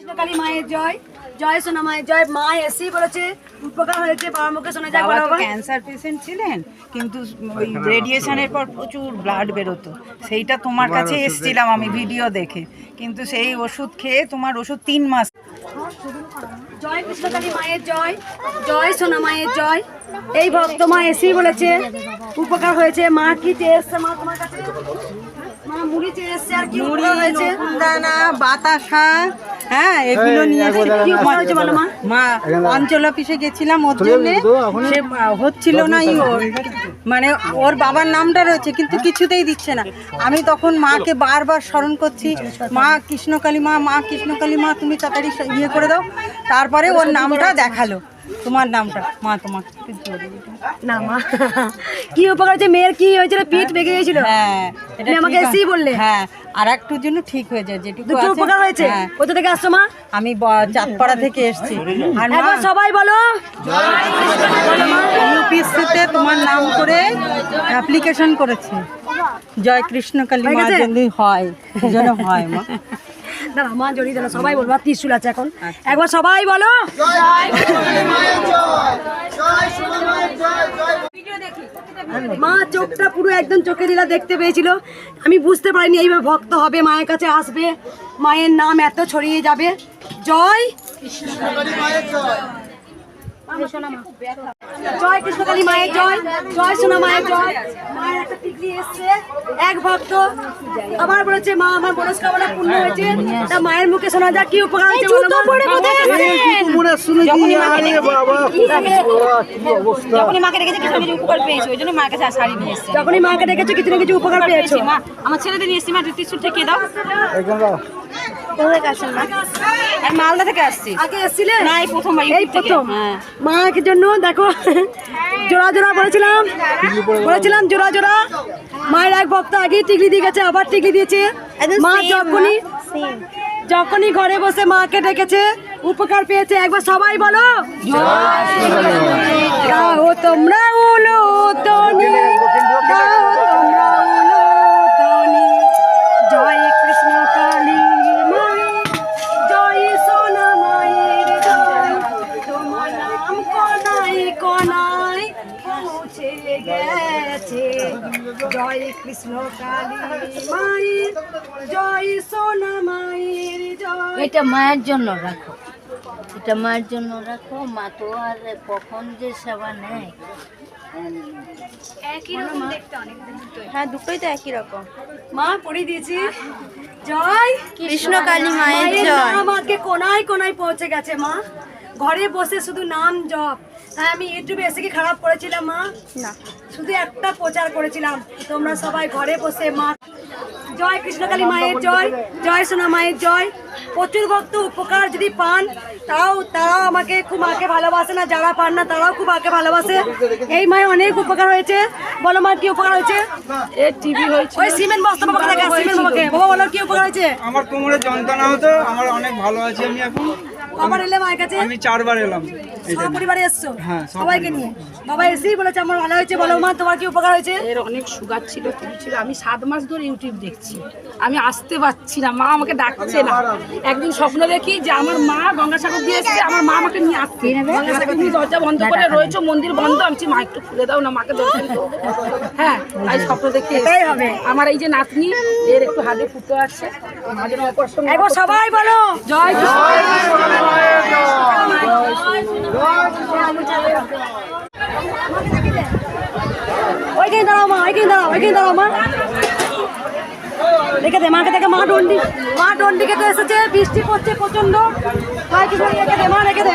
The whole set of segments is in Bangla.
কৃষ্ণকালী মায়ের জয় জয় সোনা মায়ের জয় মা এসেই বলেছে উপকার হয়েছে বাবার মুখে শোনা যায় বাবা বলো তো বাবা। ক্যান্সার পেশেন্ট ছিলেন কিন্তু ওই রেডিয়েশনের পর প্রচুর ব্লাড বেরোতো। সেইটা তোমার কাছে এসেছিলাম আমি ভিডিও দেখে। কিন্তু সেই ওষুধ খেয়ে তোমার ওষুধ তিন মাস। জয় কৃষ্ণকালী মায়ের জয় জয় সোনা মায়ের জয়। এই ভক্ত মা এসেই বলেছে উপকার হয়েছে। মা কি চেয়ে এসছে মা তোমার কাছে? মা মুড়ি চেয়ে এসছে আর কি মুড়ি হয়েছে? দানা বাতাসা হ্যাঁ এগুলো নিয়ে কি উপকার হয়েছে বলো মা? মা অঞ্চল অফিসে গেছিলাম ওর জন্য সে হচ্ছিল না ওর মানে ওর বাবার নামটা রয়েছে কিন্তু কিছুতেই দিচ্ছে না। আমি তখন মাকে বারবার স্মরণ করছি মা কৃষ্ণকালী মা মা কৃষ্ণকালী মা তুমি তাড়াতাড়ি ইয়ে করে দাও। তারপরে ওর নামটা দেখাল। তোমার নামটা? মা দিতে। না মা। কি উপকার হয়েছে? মেয়ের কি হয়েছিল? পিঠ বেঁকে গেছিল? হ্যাঁ এটা আমাকে এসেই বললে? হ্যাঁ আর একটু জন্য ঠিক হয়ে যায় যেটুকু দুটো উপকার হয়েছে? হ্যাঁ। কোথা থেকে আসছো মা? আমি চাঁদপাড়া থেকে এসেছি। আর মা সবাই বলো। ইউপিএসসিতে তোমার নাম করে অ্যাপ্লিকেশন করেছে। জয় কৃষ্ণ কালী মা? যদি হয় যেন হয় মা। দাঁড়া মা জড়িয়ে দাঁড়া সবাই বলব আর ত্রিশুল আছে এখন। একবার সবাই বলো। মা চোখটা পুরো একদম চোখে দিলা দেখতে পেয়েছিল। আমি বুঝতে পারিনি এইভাবে ভক্ত হবে মায়ের কাছে আসবে। মায়ের নাম এত ছড়িয়ে যাবে। জয়। জয় কৃষ্ণকালী মায়ের জয় জয় সোনা মায়ের জয়। মায়ের একটা টিকলি এসছে এক ভক্ত। আবার বলেছে মা আমার মনস্কামনা পূর্ণ হয়েছে। তা মায়ের মুখে শোনা যাক কি উপকার হয়েছে? যখনই মাকে কিছু না কিছু উপকার পেয়েছি ওই জন্য মার কাছে আর শাড়ি নিয়ে এসছে। যখনই মাকে ডেকেছো কিছু না কিছু উপকার পেয়েছ? মা। আমার ছেলেদের নিয়ে এসছি মা ত্রিশুল ঠেকিয়ে দাও। আমি মালদা থেকে আসছি। আগে না এই প্রথমবার এই প্রথম? হ্যাঁ। মাকে জন্য দেখো জোড়া জোড়া বলেছিলাম বলেছিলাম জোড়া জোড়া মায়ের এক ভক্ত আগেই টিকলি দিয়ে গেছে আবার টিকলি দিয়েছে মা যখনই যখনই ঘরে বসে মাকে ডেকেছে উপকার পেয়েছে একবার সবাই বলো তোমরা উলো তনি জয় কৃষ্ণ কালী মায়ের জয় সোনা মায়ের জয় এটা মায়ের জন্য রাখো। এটা মায়ের জন্য রাখো। মা তো আর কখন যে সেবা নেয়? হ্যাঁ দুটোই তো একই রকম। মা পড়ে দিয়েছি। জয় কৃষ্ণ কালী মায়ের জয়। আজকে কোনায় কোনায় পৌঁছে গেছে মা। ঘরে বসে শুধু নাম জপ। তাই আমি ইউটিউবে এসে কি খারাপ করেছিলাম মা? না। শুধু একটা প্রচার করেছিলাম। তোমরা সবাই ঘরে বসে মা। জয় কৃষ্ণকালী মায়ের জয় জয় সোনা মায়ের জয়। প্রচুর ভক্ত উপকার যদি পান তাও তারাও আমাকে খুব মাকে ভালোবাসে না যারা পান না তারাও খুব মাকে ভালোবাসে। এই মায়ের অনেক উপকার হয়েছে। বলো মা কি উপকার হয়েছে? টিভি হয়েছে। ওই সিমেন্ট বস্তা বাবাকে দেখা সিমেন্ট বাবাকে। বাবা বলো কি উপকার হয়েছে? আমার কোমরে যন্ত্রণা হতো আমার অনেক ভালো আছি আমি এখন। বাবার এলে মায়ের কাছে আমি চারবার এলাম। সব এসছো? হ্যাঁ, সবাইকে নিয়ে। বাবা এসেই বলেছে আমার ভালো হয়েছে বলো মা তোমার কি উপকার হয়েছে? এর অনেক সুগার ছিল আমি সাত মাস ধরে ইউটিউব দেখছি। আমি আসতে পারছি না মা আমাকে ডাকছে না। একদিন স্বপ্ন দেখি যে আমার মা গঙ্গাসাগর দিয়ে এসেছে আমার মা আমাকে নিয়ে আসছে। তুমি দরজা বন্ধ করে রয়েছো মন্দির বন্ধ আমি মা একটু খুলে দাও না মাকে দর্শন হ্যাঁ তাই স্বপ্ন দেখে এটাই হবে। আমার এই যে নাতনি এর একটু হাতে ফুটো আছে মাঝে অপারেশন সবাই বলো। জয় মা ওইখানে দাঁড়াও ওইখানে দাঁড়াও মা দেখে দে মাকে দেখে মা ডন্ডি মা ডন্ডি খেতে এসেছে বৃষ্টি পড়ছে প্রচণ্ড রেখে দে মা রেখে দে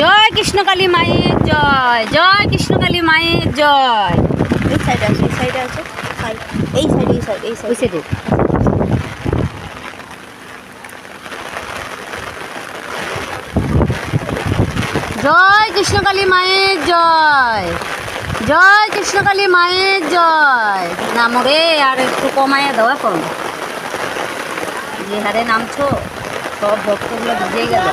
জয় কৃষ্ণ কৃষ্ণকালী মায়ের জয় জয় কৃষ্ণ কৃষ্ণকালী মায়ের জয়। এই সাইডে আছে এই সাইডে আছে সাইড এই সাইড এই সাইড এই ওই সাইড সাইডে জয় কৃষ্ণকালী মায়ের জয় জয় কৃষ্ণকালী মায়ের জয়। নামো রে আর একটু কমায় দাও এখন। যে হারে নামছো। সব ভক্তগুলো বুঝে গেল।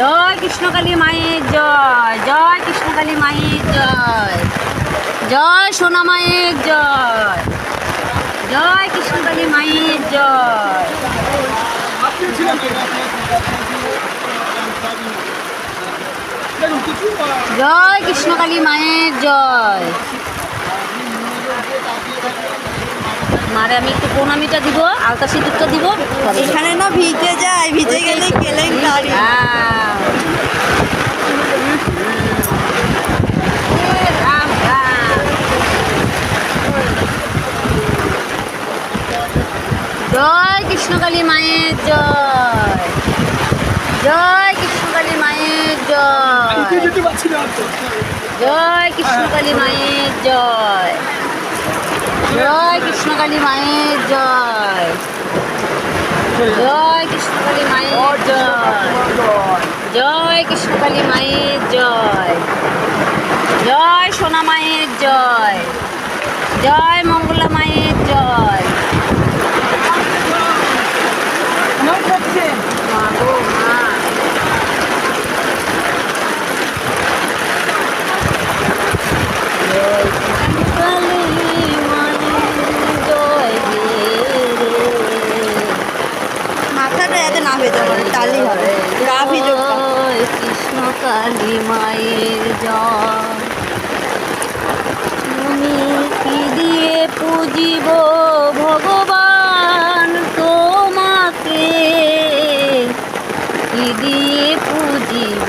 জয় কৃষ্ণকালী মায়ের জয় জয় কৃষ্ণকালী মায়ের জয় জয় সোনা মায়ের জয় জয় কৃষ্ণকালী মায়ের জয়। জয় কৃষ্ণকালী মায়ের জয়। মারে আমি একটু প্রণামীটা দিব আলতা সিঁদুরটা দিব। এখানে না ভিজে যায় ভিজে গেলে কেলেঙ্কারি। জয় কৃষ্ণকালী মায়ের জয়। জয় কৃষ্ণকালী মায়ের জয়। জয় কৃষ্ণকালী মায়ের জয়। জয় কৃষ্ণকালী মায়ের জয়। জয় কৃষ্ণকালী মায়ের জয়। জয় কৃষ্ণকালী মায়ের জয়। জয় সোনা মায়ের জয়। জয় মঙ্গলা মায়ের জয় মা গো মা জয় কালী মায়ের জয় রে মাথাটা যাতে না ভেজে মানে তাহলেই হবে গা ভিজো জয় কৃষ্ণ কালী মায়ের জয় তুমি কি দিয়ে পুজিব ভগবান তোমাকে কি দিয়ে পুজিব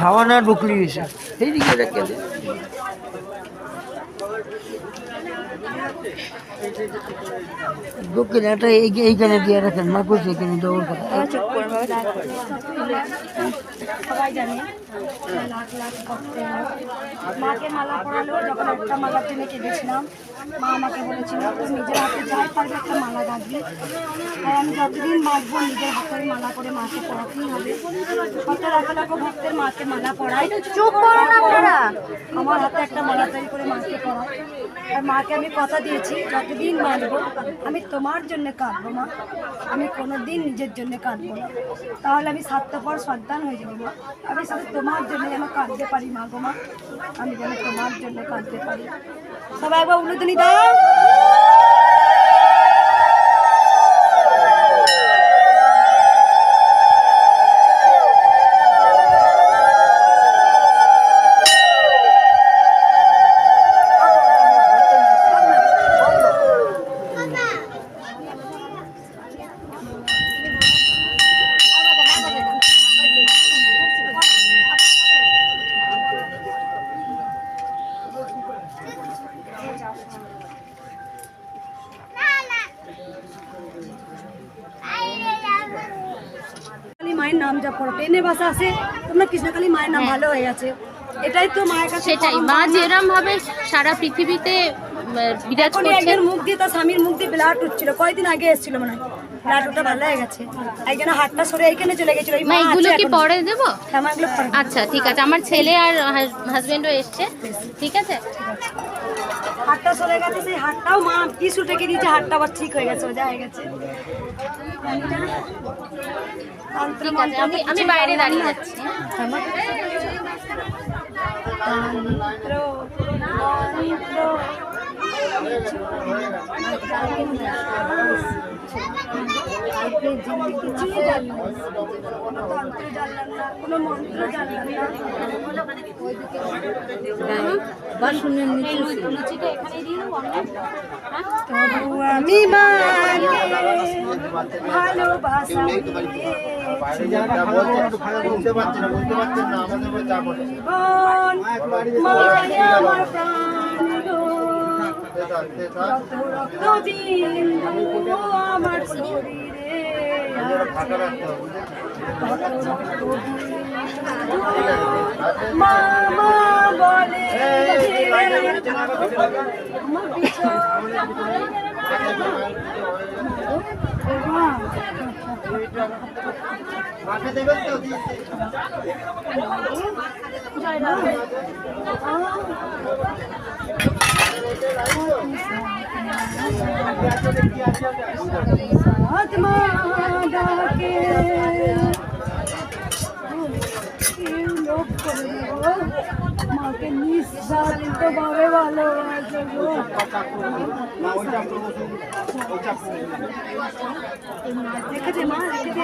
হাওয়া না ঢুকলি এসে এইদিকে রেখে Okay. দক্ষিণ একটা এই- এইখানে দিয়ে রাখেন মা এখানে চুপ করে সবাই জানে লাখ লাখ মাকে মালা পরালেও যখন একটা মালার জন্য কেঁদেছিলাম মা আমাকে বলেছিল তুই নিজের হাতে যাই পারবে একটা মালা গাঁথবি আর আমি যতদিন বাঁচবো নিজের হাতের মালা করে মাকে পড়াতেই হবে। কত লাখ লাখ ভক্তের মাকে মালা পড়াই চুপ করো না আমার হাতে একটা মালা তৈরি করে মাকে পড়াই আর মাকে আমি কথা দিয়েছি যতদিন বাঁচবো। আমি তোমার জন্য কাঁদবো, মা। আমি কোনোদিন নিজের জন্য কাঁদবো না। তাহলে আমি স্বার্থপর সন্তান হয়ে যাব, মা। আমি শুধু তোমার জন্য যেন কাঁদতে পারি, মা গো, মা। আমি যেন তোমার জন্য কাঁদতে পারি। সবাই একবার উলুদনি দাও। ট্রেনের বাসা আছে তোমরা কৃষ্ণকালী মায়ের নাম ভালো হয়ে গেছে। এটাই তো মায়ের কাছে সেটাই মা। যেরম ভাবে সারা পৃথিবীতে বিরাজ একজন মুখ দিয়ে তার স্বামীর মুখ দিয়ে ব্লাড উঠছিল কয়েকদিন আগে এসেছিল মনে হয়। ব্লাড ওটা ভালো হয়ে গেছে। হাতটা সরে এইখানে চলে গেছিল। মা মা এগুলো কি পরে দেবো? হ্যাঁ। আচ্ছা ঠিক আছে। আমার ছেলে আর হাজবেন্ডও এসছে। ঠিক আছে? হাতটা চলে গেছে সেই হাটটাও মা কিছু টেকে দিয়েছে হাটটা আবার ঠিক হয়ে গেছে সোজা হয়ে গেছে। আমি বাইরে দাঁড়িয়ে যাচ্ছি কিছুই জানলাম কোনো তন্ত্র জানলাম না কোনো মন্ত্র জানলাম না আমি ভালোবাসা আমার প্রাণ গো। রক্ত বিন্দু আমার শরীরে আছে, তত রক্ত বিন্দু মা মা বলে আমার আত্মা ডাকে কেউ লোক করে দেবো মাকে নিঃস্বার্থ ভাবে ভালোবাসে দেখেছে মা? রেখে